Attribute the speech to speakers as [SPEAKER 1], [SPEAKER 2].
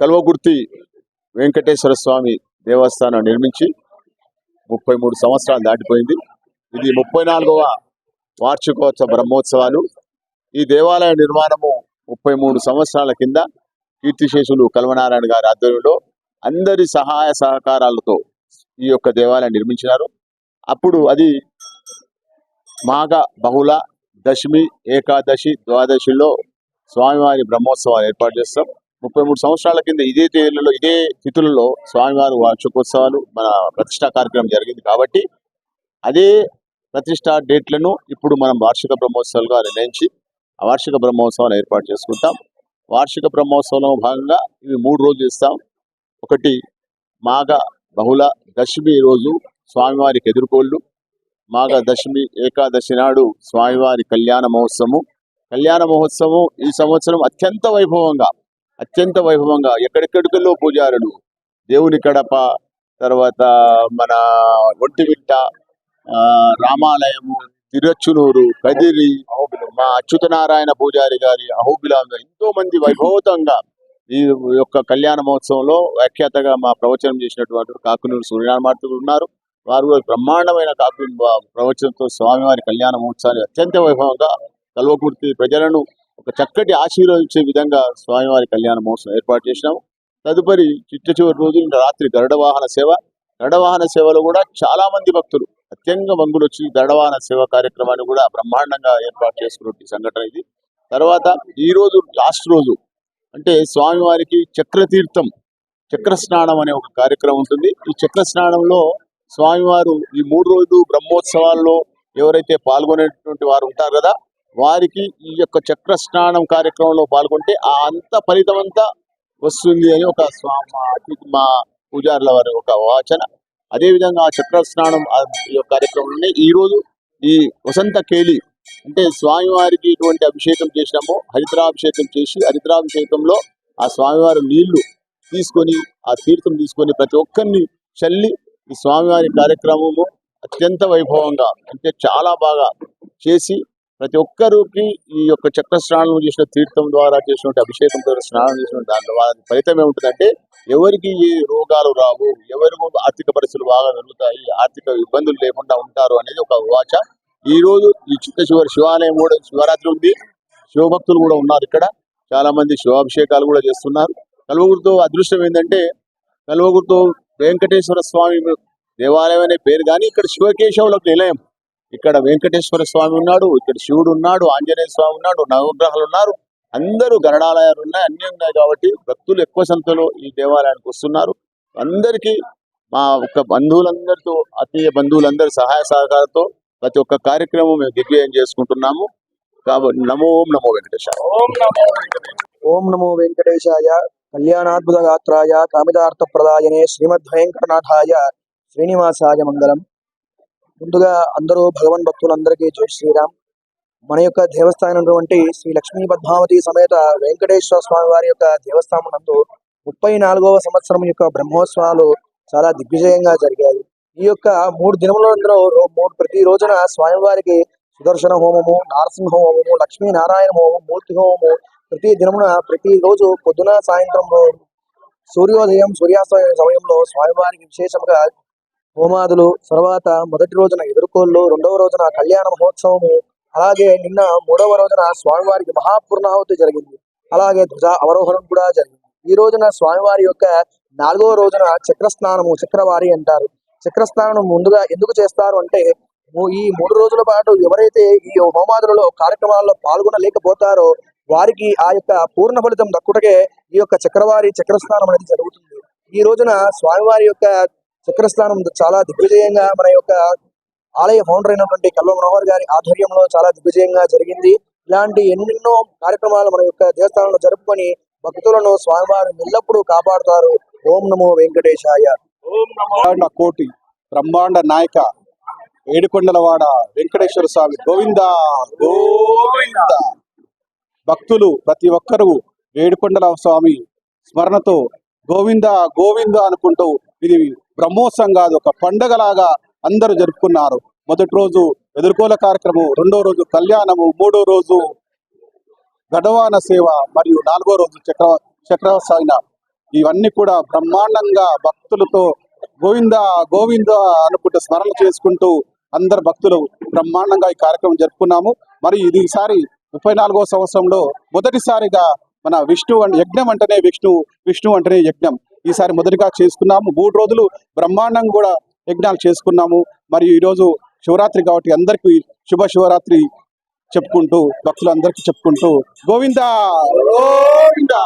[SPEAKER 1] కల్వగుర్తి వెంకటేశ్వర స్వామి దేవస్థానం నిర్మించి ముప్పై మూడు సంవత్సరాలు దాటిపోయింది. ఇది ముప్పై నాలుగవ వార్షికోత్సవ బ్రహ్మోత్సవాలు. ఈ దేవాలయ నిర్మాణము ముప్పై మూడు సంవత్సరాల కింద కీర్తిశేషులు కల్వనారాయణ గారి ఆధ్వర్యంలో అందరి సహాయ సహకారాలతో ఈ యొక్క దేవాలయం నిర్మించినారు. అప్పుడు అది మాఘ బహుళ దశమి ఏకాదశి ద్వాదశిలో స్వామివారి బ్రహ్మోత్సవాలు ఏర్పాటు చేస్తాం. ముప్పై మూడు సంవత్సరాల కింద ఇదే తేదీలలో ఇదే తిథులలో స్వామివారి వార్షికోత్సవాలు మన ప్రతిష్టా కార్యక్రమం జరిగింది కాబట్టి అదే ప్రతిష్టా డేట్లను ఇప్పుడు మనం వార్షిక బ్రహ్మోత్సవాలుగా నిర్ణయించి ఆ వార్షిక బ్రహ్మోత్సవాలు ఏర్పాటు చేసుకుంటాం. వార్షిక బ్రహ్మోత్సవంలో భాగంగా ఇవి మూడు రోజులు ఇస్తాం ఒకటి మాఘ బహుళ దశమి రోజు స్వామివారికి ఎదుర్కోళ్ళు. మాఘ దశమి ఏకాదశి నాడు స్వామివారి కళ్యాణ మహోత్సవము. కళ్యాణ మహోత్సవం ఈ సంవత్సరం అత్యంత వైభవంగా అత్యంత వైభవంగా ఎక్కడెక్కడికెళ్ళో పూజారులు దేవుని కడప తర్వాత మన ఒంటిమిట్ట ఆ, రామాలయము తిరుచునూరు కదిరి మా అచ్యుతనారాయణ పూజారి గారి అహోబిలాంగా ఎంతో మంది వైభవతంగా ఈ యొక్క కళ్యాణ మహోత్సవంలో వ్యాఖ్యాతగా మా ప్రవచనం చేసినటువంటి కాకునూరు సూర్యనారాయణ ఉన్నారు. వారు బ్రహ్మాండమైన కాకు ప్రవచనంతో స్వామివారి కళ్యాణ మహోత్సవాన్ని అత్యంత వైభవంగా కల్వకుర్తి ప్రజలను ఒక చక్కటి ఆశీర్వదించే విధంగా స్వామివారి కళ్యాణ మహోత్సవం ఏర్పాటు చేసినాము. తదుపరి చిట్ట చివరి రోజు రాత్రి గరుడ వాహన సేవ. గరుడ వాహన సేవలో కూడా చాలా మంది భక్తులు. అత్యంగ మంగులు వచ్చి గరుడ వాహన సేవ కార్యక్రమాన్ని కూడా బ్రహ్మాండంగా ఏర్పాటు చేసుకున్న సంఘటన ఇది. తర్వాత ఈ రోజు లాస్ట్ రోజు అంటే స్వామివారికి చక్రతీర్థం చక్ర స్నానం అనే ఒక కార్యక్రమం ఉంటుంది. ఈ చక్ర స్నానంలో స్వామివారు ఈ మూడు రోజులు బ్రహ్మోత్సవాల్లో ఎవరైతే పాల్గొనేటువంటి వారు ఉంటారు కదా వారికి ఈ యొక్క చక్ర స్నానం కార్యక్రమంలో పాల్గొంటే ఆ అంత ఫలితం అంతా వస్తుంది అని ఒక స్వామి మా మా పూజారుల వారి ఒక వాచన. అదేవిధంగా ఆ చక్ర స్నానం ఈ యొక్క కార్యక్రమంలోనే ఈ రోజు ఈ వసంత కేలి అంటే స్వామివారికి ఇటువంటి అభిషేకం చేసినాము హరిద్రాభిషేకం చేసి హరిద్రాభిషేకంలో ఆ స్వామివారి నీళ్ళు తీసుకొని ఆ తీర్థం తీసుకొని ప్రతి ఒక్కరిని చల్లి ఈ స్వామివారి కార్యక్రమము అత్యంత వైభవంగా అంటే చాలా బాగా చేసి ప్రతి ఒక్కరికి ఈ యొక్క చక్ర స్నానం చేసిన తీర్థం ద్వారా చేసినటువంటి అభిషేకం ద్వారా స్నానం చేసిన దాని ద్వారా ఫలితం ఏముంటుందంటే ఎవరికి ఏ రోగాలు రావు ఎవరి ఆర్థిక పరిస్థితులు బాగా పెరుగుతాయి ఆర్థిక ఇబ్బందులు లేకుండా ఉంటారు అనేది ఒక వాచ. ఈ రోజు ఈ చిత్త శివ శివాలయం కూడా శివరాత్రి ఉంది. శివభక్తులు కూడా ఉన్నారు ఇక్కడ. చాలా మంది శివాభిషేకాలు కూడా చేస్తున్నారు. కల్వగురితో అదృష్టం ఏంటంటే కల్వగురితో వెంకటేశ్వర స్వామి దేవాలయం అనే పేరు. కానీ ఇక్కడ శివకేశవులకు నిలయం. ఇక్కడ వెంకటేశ్వర స్వామి ఉన్నాడు ఇక్కడ శివుడు ఉన్నాడు ఆంజనేయ స్వామి ఉన్నాడు నవగ్రహాలు ఉన్నారు. అందరూ గరుడాలయాలు ఉన్నాయి అన్ని ఉన్నాయి కాబట్టి భక్తులు ఎక్కువ సంఖ్యలో ఈ దేవాలయానికి వస్తున్నారు. అందరికీ మా ఒక్క బంధువులందరితో అతీయ బంధువులందరి సహాయ సహకారంతో ప్రతి ఒక్క కార్యక్రమం మేము దిగ్విజయం చేసుకుంటున్నాము. కాబట్టి నమో ఓం నమో వెంకటేశ
[SPEAKER 2] ఓం నమో వెంకటేశాయ. కళ్యాణాద్భుత గాత్రాయ కామితార్థ ప్రదాయనే శ్రీమద్ వెంకటనాథాయ శ్రీనివాసాయ మంగళం. ముందుగా అందరూ భగవన్ భక్తులందరికీ జై శ్రీరామ్. మన యొక్క దేవస్థానం శ్రీ లక్ష్మీ పద్మావతి సమేత వెంకటేశ్వర స్వామి వారి యొక్క దేవస్థానం నందు ముప్పై నాలుగవ సంవత్సరం యొక్క బ్రహ్మోత్సవాలు చాలా దిగ్విజయంగా జరిగాయి. ఈ యొక్క మూడు దినములందరూ మూడు ప్రతి రోజున స్వామివారికి సుదర్శన హోమము నారసింహ హోమము లక్ష్మీనారాయణ హోమము మూర్తి హోమము ప్రతి దినమున ప్రతి రోజు పొద్దున సాయంత్రంలో సూర్యోదయం సూర్యాస్తమయం సమయంలో స్వామివారికి విశేషంగా హోమాదులు తర్వాత మొదటి రోజున ఎదుర్కోళ్ళు రెండవ రోజున కళ్యాణ మహోత్సవము అలాగే నిన్న మూడవ రోజున స్వామివారికి మహాపూర్ణాహుతి జరిగింది. అలాగే ధ్వజ అవరోహణం కూడా జరిగింది. ఈ రోజున స్వామివారి యొక్క నాలుగవ రోజున చక్రస్నానము చక్రవారి అంటారు. చక్రస్నానం ముందుగా ఎందుకు చేస్తారు అంటే ఈ మూడు రోజుల పాటు ఎవరైతే ఈ హోమాదులలో కార్యక్రమాల్లో పాల్గొనలేకపోతారో వారికి ఆ యొక్క పూర్ణ ఫలితం దక్కుటకే ఈ యొక్క చక్రవారి చక్రస్నానం అనేది జరుగుతుంది. ఈ రోజున స్వామివారి యొక్క చక్రస్నానం చాలా దిగ్విజయంగా మన యొక్క ఆలయ ఫౌండర్ అయినటువంటి కల్వ మనోహర్ గారి ఆధ్వర్యంలో చాలా దిగ్విజయంగా జరిగింది. ఇలాంటి ఎన్నెన్నో కార్యక్రమాలు మన యొక్క దేవస్థానంలో జరుపుకొని భక్తులను స్వామివారు ఎల్లప్పుడూ కాపాడుతారు. ఓం నమో వెంకటేశాయ.
[SPEAKER 3] బ్రహ్మాండ కోటి బ్రహ్మాండ నాయక ఏడుకొండలవాడ వెంకటేశ్వర స్వామి గోవింద. గోవింద. భక్తులు ప్రతి ఒక్కరూ ఏడుకొండల స్వామి స్మరణతో గోవింద గోవింద అనుకుంటూ ఇది బ్రహ్మోత్సవం కాదు ఒక పండగలాగా అందరూ జరుపుకున్నారు. మొదటి రోజు ఎదుర్కోల కార్యక్రమం రెండో రోజు కళ్యాణము మూడో రోజు గడవాన సేవ మరియు నాలుగో రోజు చక్ర చక్రసాయిన ఇవన్నీ కూడా బ్రహ్మాండంగా భక్తులతో గోవింద గోవింద అనుకుంటూ స్మరణ చేసుకుంటూ అందరు భక్తులు బ్రహ్మాండంగా ఈ కార్యక్రమం జరుపుకున్నాము. మరి ఇది ఈసారి ముప్పై నాలుగో సంవత్సరంలో మొదటిసారిగా మన విష్ణు యజ్ఞం అంటేనే విష్ణు విష్ణు అంటేనే యజ్ఞం. ఈసారి మొదటిగా చేసుకున్నాము. మూడు రోజులు బ్రహ్మాండంగా కూడా యజ్ఞాలు చేసుకున్నాము. మరియు ఈరోజు శివరాత్రి కాబట్టి అందరికీ శుభ శివరాత్రి చెప్పుకుంటూ భక్తులందరికీ చెప్పుకుంటూ గోవిందా గోవిందా.